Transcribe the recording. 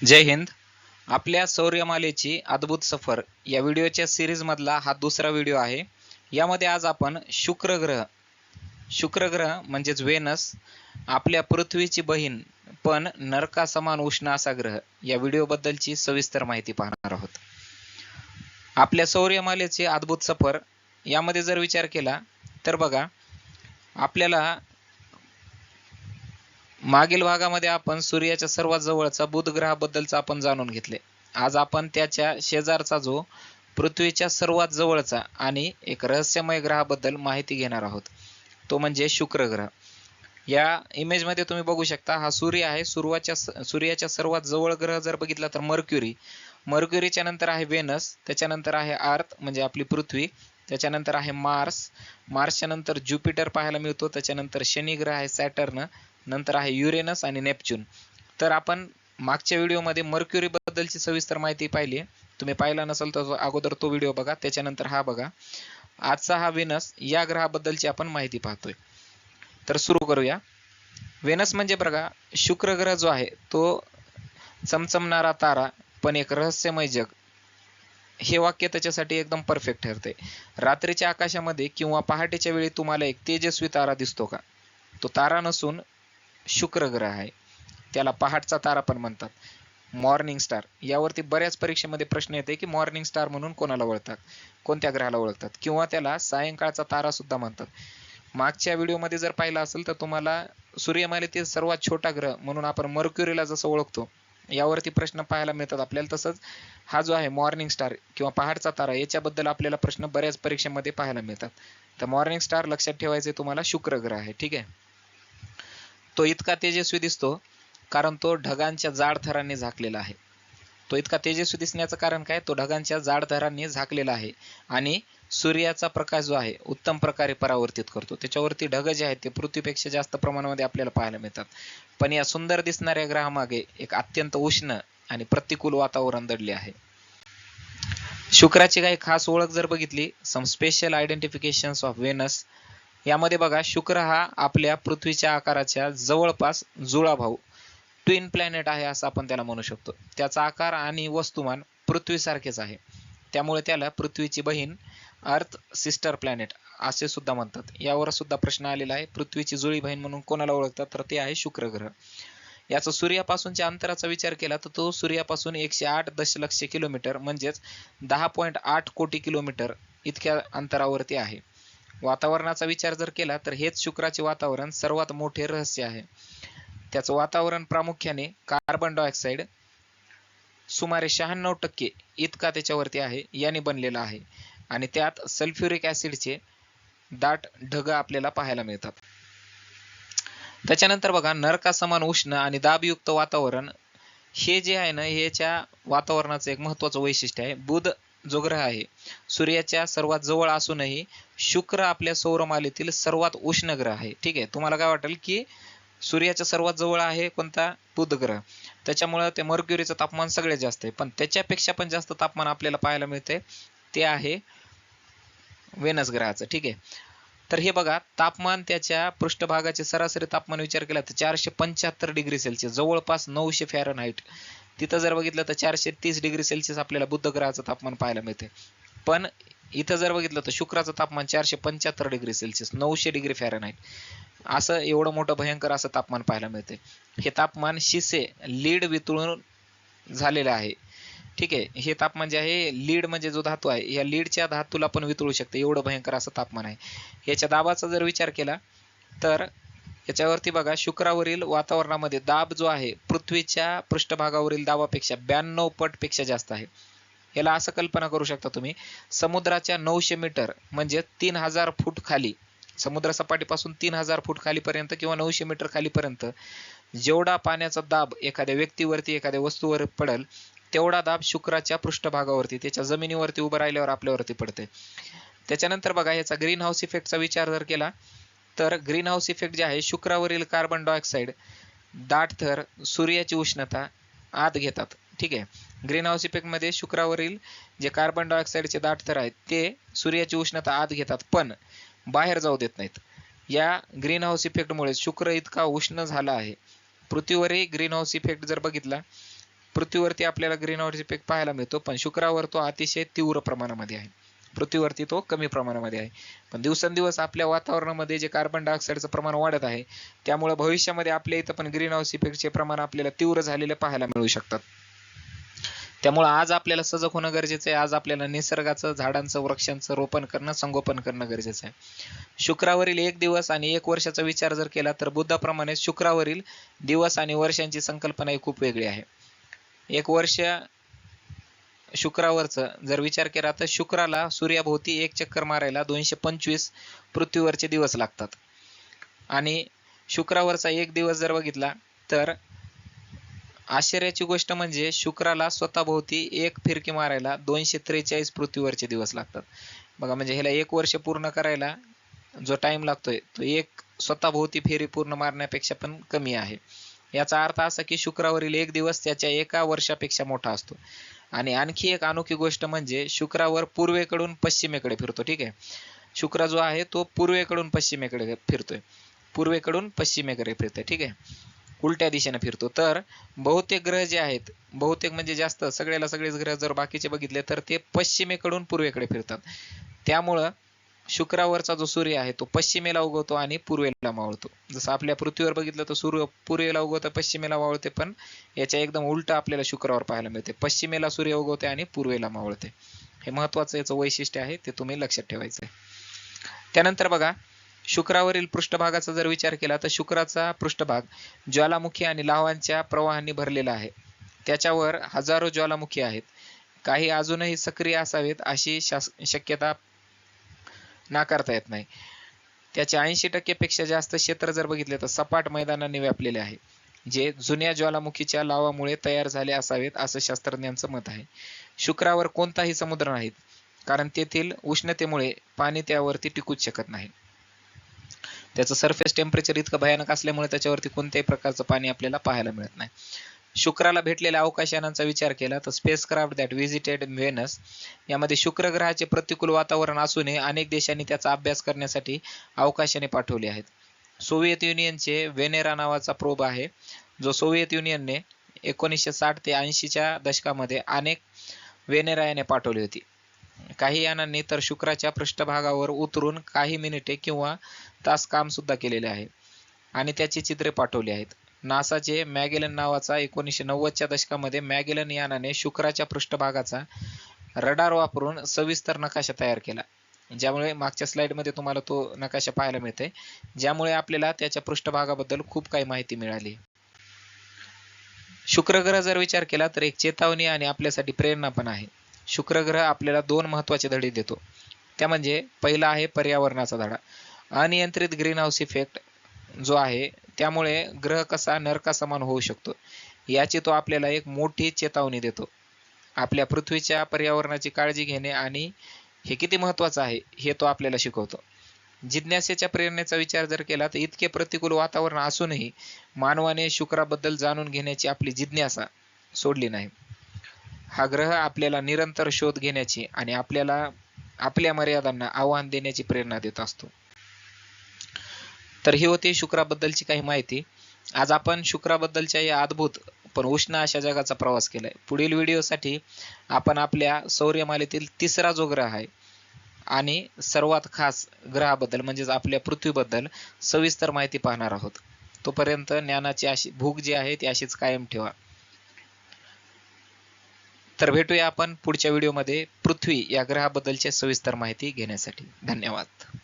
जय हिंद. आपल्या सौर्यमालेची अद्भुत सफर या व्हिडिओच्या सिरीजमधला हा दुसरा व्हिडिओ आहे. यामध्ये आज आपण शुक्र ग्रह शुक्र ग्रह म्हणजेच वेनस आपल्या पृथ्वीची बहीण पण नरका समान उष्ण असा ग्रह या व्हिडिओ बद्दलची सविस्तर माहिती पाहणार आहोत. आपल्या सौर्यमालेची अद्भुत सफर यामध्ये जर विचार केला तर बघा आपल्याला मागील भागामध्ये आपण सूर्याच्या सर्वात जवळचा बुध ग्रहाबद्दलचा आपण जाणून घेतले. आज आपण त्याच्या शेजारचा जो पृथ्वीच्या सर्वात जवळचा आणि एक रहस्यमय ग्रहाबद्दल माहिती घेणार आहोत. तो म्हणजे शुक्र ग्रह या इमेजमध्ये तुम्ही बघू शकता हा सूर्य आहे. सुरुवाच्या सूर्याच्या सर्वात जवळ ग्रह जर बघितला तर मर्क्युरी. मर्क्युरीच्या नंतर आहे वेनस त्याच्यानंतर आहे अर्थ म्हणजे आपली पृथ्वी. त्याच्यानंतर आहे मार्स. मार्सच्या नंतर ज्युपिटर पाहायला मिळतो. त्याच्यानंतर शनी ग्रह आहे सॅटर्न. नंतर आहे युरेनस आणि नेपच्यून. तर आपण मागच्या व्हिडिओमध्ये मर्क्युरी बद्दलची सविस्तर माहिती पाहिली तुम्ही पाहिला नसेल तर अगोदर तो व्हिडिओ बघा त्याच्यानंतर हा बघा. आजचा हा वेनस या ग्रहाबद्दलची आपण माहिती पाहतोय. तर सुरू करूया. वेनस म्हणजे बघा शुक्र ग्रह जो आहे तो चमचमणारा तारा पण एक रहस्यमय जग. हे वाक्य त्याच्यासाठी एकदम परफेक्ट ठरते. रात्रीच्या आकाशामध्ये किंवा पहाटेच्या वेळी तुम्हाला एक तेजस्वी तारा दिसतो का? तो तारा नसून शुक्र ग्रह आहे. त्याला पहाटचा तारा पण म्हणतात. मॉर्निंग स्टार यावरती बऱ्याच परीक्षेमध्ये प्रश्न येते की मॉर्निंग स्टार म्हणून कोणाला ओळखतात? कोणत्या ग्रहाला ओळखतात? किंवा त्याला सायंकाळचा तारा सुद्धा म्हणतात. मागच्या व्हिडिओमध्ये जर पाहिलं असेल तर तुम्हाला सूर्यमालेतील सर्वात छोटा ग्रह म्हणून आपण मर्क्युरीला जसं ओळखतो यावरती प्रश्न पाहायला मिळतात आपल्याला. तसंच हा जो आहे मॉर्निंग स्टार किंवा पहाडचा तारा याच्याबद्दल आपल्याला प्रश्न बऱ्याच परीक्षेमध्ये पाहायला मिळतात. तर मॉर्निंग स्टार लक्षात ठेवायचे तुम्हाला शुक्र ग्रह आहे. ठीक आहे? तो इतका तेजस्वी दिसतो कारण तो ढगांच्या जाड थरांनी झाकलेला आहे. तो इतका तेजस्वी दिसण्याचं कारण काय? तो ढगांच्या जाड थरांनी झाकलेला आहे आणि सूर्याचा प्रकाश जो आहे उत्तम प्रकारे परावर्तित करतो. त्याच्यावरती ढग जे आहेत ते पृथ्वीपेक्षा जास्त प्रमाणामध्ये आपल्याला पाहायला मिळतात. पण या सुंदर दिसणाऱ्या ग्रहामागे एक अत्यंत उष्ण आणि प्रतिकूल वातावरण दडले आहे. शुक्राची काही खास ओळख जर बघितली some special identification of Venus यामध्ये बघा शुक्र हा आपल्या पृथ्वीच्या आकाराच्या जवळपास जुळा भाऊ ट्विन प्लॅनेट आहे असं आपण त्याला म्हणू शकतो. त्याचा आकार आणि वस्तुमान पृथ्वीसारखेच आहे. त्यामुळे त्याला पृथ्वीची बहीण अर्थ सिस्टर प्लॅनेट असे सुद्धा म्हणतात. यावर सुद्धा प्रश्न आलेला आहे. पृथ्वीची जुळी बहीण म्हणून कोणाला ओळखतात? तर ते आहे शुक्र ग्रह याचा सूर्यापासूनच्या अंतराचा विचार केला तर तो सूर्यापासून एकशे आठ दशलक्ष किलोमीटर म्हणजेच दहा पॉईंट आठ कोटी किलोमीटर इतक्या अंतरावरती आहे. वातावरणाचा विचार जर केला तर हेच शुक्राचे वातावरण सर्वात मोठे रहस्य आहे. त्याचं वातावरण प्रामुख्याने कार्बन डायऑक्साईड सुमारे शहाण्णव टक्के इतका त्याच्यावरती आहे याने बनलेला आहे. आणि त्यात सल्फ्युरिक ॲसिडचे दाट ढग आपल्याला पाहायला मिळतात. त्याच्यानंतर बघा नरका समान उष्ण आणि दाबयुक्त वातावरण हे जे आहे ना ह्याच्या वातावरणाचं एक महत्वाचं वैशिष्ट्य आहे. बुध जो ग्रह आहे सूर्याच्या सर्वात जवळ असूनही शुक्र आपल्या सौरमालेतील सर्वात उष्ण ग्रह आहे. ठीक आहे? तुम्हाला काय वाटेल की सूर्याच्या सर्वात जवळ आहे कोणता? बुध ग्रह. त्याच्यामुळे ते मर्क्युरीचं तापमान सगळ्यात जास्त आहे. पण त्याच्यापेक्षा पण जास्त तापमान आपल्याला पाहायला मिळते ते आहे वेनस ग्रहाचं. ठीक आहे? तर हे बघा तापमान त्याच्या पृष्ठभागाचे सरासरी तापमान विचार केला तर चारशे पंच्याहत्तर डिग्री सेल्सिअस जवळपास नऊशे फॅरनहाईट. तिथं जर बघितलं तर चारशे तीस डिग्री सेल्सिअस आपल्याला बुद्ध ग्रहाचं तापमान पाहायला मिळते पण इथं जर बघितलं तर शुक्राचं तापमान चारशे पंच्याहत्तर डिग्री सेल्सिअस नऊशे डिग्री फॅरनहाईट. असं एवढं मोठं भयंकर असं तापमान पाहायला मिळते हे तापमान शिसे लीड वितळून झालेलं आहे. ठीक आहे हे तापमान जे आहे लीड म्हणजे जो धातू आहे या लीडच्या धातूला पण वितळू शकते. एवढं भयंकर असं तापमान आहे. याच्या दाबाचा जर विचार केला तर याच्यावरती बघा शुक्रावरील वातावरणामध्ये दाब जो आहे पृथ्वीच्या पृष्ठभागावरील दाबापेक्षा ब्याण्णव पटपेक्षा जास्त आहे. याला असं कल्पना करू शकता तुम्ही. समुद्राच्या नऊशे मीटर म्हणजे तीन हजार फूट खाली समुद्र सपाटीपासून तीन हजार फूट खालीपर्यंत किंवा नऊशे मीटर खालीपर्यंत जेवढा पाण्याचा दाब एखाद्या व्यक्तीवरती एखाद्या वस्तूवर पडेल तेवढा दाब शुक्राच्या पृष्ठभागावरती त्याच्या जमिनीवरती उभं राहिल्यावर आपल्यावरती पडते त्याच्यानंतर बघा याचा ग्रीन हाऊस इफेक्टचा विचार जर केला तर ग्रीन हाऊस इफेक्ट जे आहे शुक्रावरील कार्बन डायऑक्साईड दाट थर सूर्याची उष्णता आत घेतात. ठीक आहे? ग्रीन हाऊस इफेक्टमध्ये शुक्रावरील जे कार्बन डायऑक्साईडचे दाट थर आहेत ते सूर्याची उष्णता आत घेतात पण बाहेर जाऊ देत नाहीत. या ग्रीन हाऊस इफेक्टमुळे शुक्र इतका उष्ण झाला आहे. पृथ्वीवरही ग्रीन हाऊस इफेक्ट जर बघितला पृथ्वीवरती आपल्याला ग्रीन हाऊस इफेक्ट पाहायला मिळतो पण शुक्रावर तो अतिशय तीव्र प्रमाणामध्ये आहे. पृथ्वीवरती तो कमी प्रमाणामध्ये आहे. पण दिवसेंदिवस आपल्या वातावरणामध्ये जे कार्बन डायऑक्साईडचं प्रमाण वाढत आहे त्यामुळे भविष्यामध्ये आपल्या इथं पण ग्रीन हाऊस इफेक्टचे प्रमाण आपल्याला तीव्र झालेले पाहायला मिळू शकतात. त्यामुळे आज आपल्याला सजग होणं गरजेचं आहे. आज आपल्याला निसर्गाचं झाडांचं वृक्षांचं रोपण करणं संगोपन करणं गरजेचं आहे. शुक्रावरील एक दिवस आणि एक वर्षाचा विचार जर केला तर बुद्धाप्रमाणे शुक्रावरील दिवस आणि वर्षांची संकल्पना ही खूप वेगळी आहे. एक वर्ष शुक्रावरचं. जर विचार केला तर शुक्राला सूर्याभोवती एक चक्कर मारायला दोनशे पंचवीस पृथ्वीवरचे दिवस लागतात. आणि शुक्रावरचा एक दिवस जर बघितला तर आश्चर्याची गोष्ट म्हणजे शुक्राला स्वतःभोवती एक फिरकी मारायला दोनशे त्रेचाळीस पृथ्वीवरचे दिवस लागतात. बघा म्हणजे ह्याला एक वर्ष पूर्ण करायला जो टाइम लागतोय तो एक स्वतःभोवती फेरी पूर्ण मारण्यापेक्षा पण कमी आहे. याचा अर्थ असा की शुक्रावरील एक दिवस त्याच्या एका वर्षापेक्षा मोठा असतो. आणि आणखी एक अनोखी गोष्ट म्हणजे शुक्रावर पूर्वेकडून पश्चिमेकडे फिरतो ठीक आहे? शुक्र जो आहे तो पूर्वेकडून पश्चिमेकडे फिरतोय. पूर्वेकडून पश्चिमेकडे फिरतोय ठीक आहे? उलट्या दिशेने फिरतो. तर बहुतेक ग्रह जे आहेत बहुतेक म्हणजे जास्त सगळ्याला सगळेच ग्रह जर बाकीचे बघितले तर ते पश्चिमेकडून पूर्वेकडे फिरतात. त्यामुळं शुक्रावरचा जो सूर्य आहे तो पश्चिमेला उगवतो आणि पूर्वेला मावळतो. जसं आपल्या पृथ्वीवर बघितलं तर सूर्य पूर्वेला उगवतं पश्चिमेला मावळते पण याच्या एकदम उलट आपल्याला शुक्रावर पाहायला मिळते. पश्चिमेला सूर्य उगवते आणि पूर्वेला मावळते. हे महत्वाचं याचं वैशिष्ट्य आहे ते तुम्ही लक्षात ठेवायचं आहे. त्यानंतर बघा शुक्रावरील पृष्ठभागाचा जर विचार केला तर शुक्राचा पृष्ठभाग ज्वालामुखी आणि लावांच्या प्रवाहांनी भरलेला आहे. त्याच्यावर हजारो ज्वालामुखी आहेत. काही अजूनही सक्रिय असावेत अशी शास शक्यता नाकारता येत नाही. त्याचे ऐंशी टक्केपेक्षा जास्त क्षेत्र जर बघितले तर सपाट मैदानाने व्यापलेले आहे. जे जुन्या ज्वालामुखीच्या लावामुळे तयार झाले असावेत असं शास्त्रज्ञांचं मत आहे. शुक्रावर कोणताही समुद्र नाहीत कारण तेथील उष्णतेमुळे पाणी त्यावरती टिकूच शकत नाही. त्याचं सरफेस टेम्परेचर इतकं भयानक असल्यामुळे त्याच्यावरती कोणत्याही प्रकारचं पाणी आपल्याला पाहायला मिळत नाही. शुक्राला भेटलेल्या अवकाशयानांचा विचार केला तर spacecraft that visited Venus यामध्ये शुक्र ग्रहाचे प्रतिकूल वातावरण असूनही अनेक देशांनी त्याचा अभ्यास करण्यासाठी अवकाशाने पाठवले आहेत. सोव्हिएत युनियनचे वेनेरा नावाचा प्रोब आहे जो सोव्हिएत युनियनने एकोणीसशे साठ ते ऐंशीच्या दशकामध्ये अनेक वेनेरा याने पाठवली होती. काही यानांनी तर शुक्राच्या पृष्ठभागावर उतरून काही मिनिटे किंवा तास काम सुद्धा केलेले आहे आणि त्याची चित्रे पाठवली आहेत. नासाचे मॅगेलन नावाचा एकोणीसशे नव्वदच्या दशकामध्ये मॅगेलन यानाने शुक्राच्या पृष्ठभागाचा रडार वापरून सविस्तर नकाशा तयार केला. ज्यामुळे मागच्या स्लाइडमध्ये तुम्हाला तो नकाशा पाहायला मिळते ज्यामुळे आपल्याला त्याच्या पृष्ठभागाबद्दल खूप काही माहिती मिळाली. शुक्र ग्रह जर विचार केला तर एक चेतावणी आणि आपल्यासाठी प्रेरणा पण आहे. शुक्र ग्रह आपल्याला दोन महत्त्वाचे धडे देतो. त्या म्हणजे पहिला आहे पर्यावरणाचा धडा. अनियंत्रित ग्रीन हाऊस इफेक्ट जो आहे त्यामुळे ग्रह कसा नरका समान होऊ शकतो याची तो आपल्याला एक मोठी चेतावणी देतो. आपल्या पृथ्वीच्या पर्यावरणाची काळजी घेणे आणि हे किती महत्वाचं आहे हे तो आपल्याला शिकवतो. जिज्ञासेच्या प्रेरणेचा विचार जर केला तर इतके प्रतिकूल वातावरण असूनही मानवाने शुक्राबद्दल जाणून घेण्याची आपली जिज्ञासा सोडली नाही. हा ग्रह आपल्याला निरंतर शोध घेण्याची आणि आपल्याला आपल्या मर्यादांना आव्हान देण्याची प्रेरणा देत असतो. तर ही होती शुक्राबद्दलची काही माहिती. आज आपण शुक्राबद्दलच्या या अद्भुत पण उष्ण अशा जगाचा प्रवास केलाय. पुढील व्हिडिओसाठी आपण आपल्या सौर्यमालेतील तिसरा जो ग्रह आहे आणि सर्वात खास ग्रहाबद्दल म्हणजेच आपल्या पृथ्वीबद्दल सविस्तर माहिती पाहणार आहोत. तोपर्यंत ज्ञानाची अशी भूक जी आहे ती अशीच कायम ठेवा. तर भेटूया आपण पुढच्या व्हिडिओमध्ये पृथ्वी या ग्रहाबद्दलची सविस्तर माहिती घेण्यासाठी. धन्यवाद.